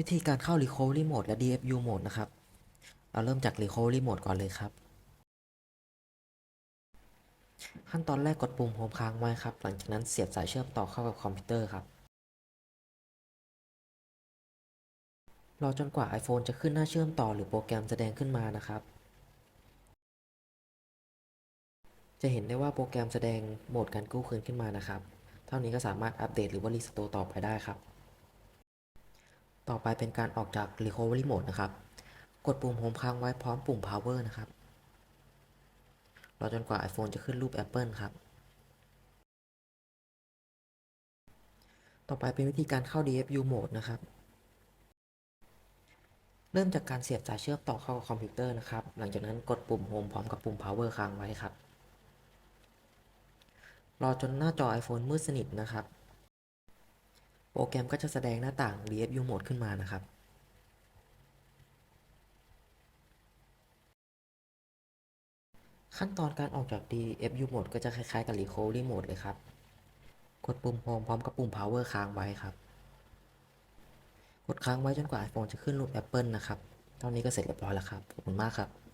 วิธีการเข้า Recovery Mode และ DFU Mode นะครับ เราเริ่มจาก Recovery Mode ก่อนเลยครับ ขั้นตอนแรกกดปุ่มโฮมค้างไว้ครับ หลังจากนั้นเสียบสายเชื่อมต่อเข้ากับคอมพิวเตอร์ครับ รอจนกว่า iPhone จะขึ้นหน้าเชื่อมต่อหรือโปรแกรมแสดงขึ้นมานะครับ จะเห็นได้ว่าโปรแกรมแสดงโหมดการกู้คืนขึ้นมานะครับ เท่านี้ก็สามารถอัปเดตหรือว่ารีสโตร์ต่อไปได้ครับ ต่อไปเป็นการออกจาก Recovery Mode นะครับ กดปุ่มโฮมค้างไว้พร้อมปุ่ม Power นะครับ รอจนกว่า iPhone จะขึ้นรูป Apple ครับ ต่อไปเป็นวิธีการเข้า DFU Mode นะครับ เริ่มจากการเสียบสายเชื่อมต่อเข้ากับคอมพิวเตอร์นะครับ หลังจากนั้นกดปุ่ม Home พร้อมกับปุ่ม Power ค้างไว้ครับ รอจนหน้าจอ iPhone มืดสนิทนะครับ โปรแกรมก็จะแสดงหน้าต่าง DFU Mode ขึ้นมานะครับ ขั้นตอนการออกจาก DFU Mode ก็จะคล้ายๆกับ Recovery Mode เลยครับ กดปุ่ม Home พร้อมกับปุ่ม Power ค้างไว้ครับ กดค้างไว้จนกว่า iPhone จะขึ้นรูป Apple นะครับเท่านี้ก็เสร็จเรียบร้อยแล้วครับ ขอบคุณมากครับ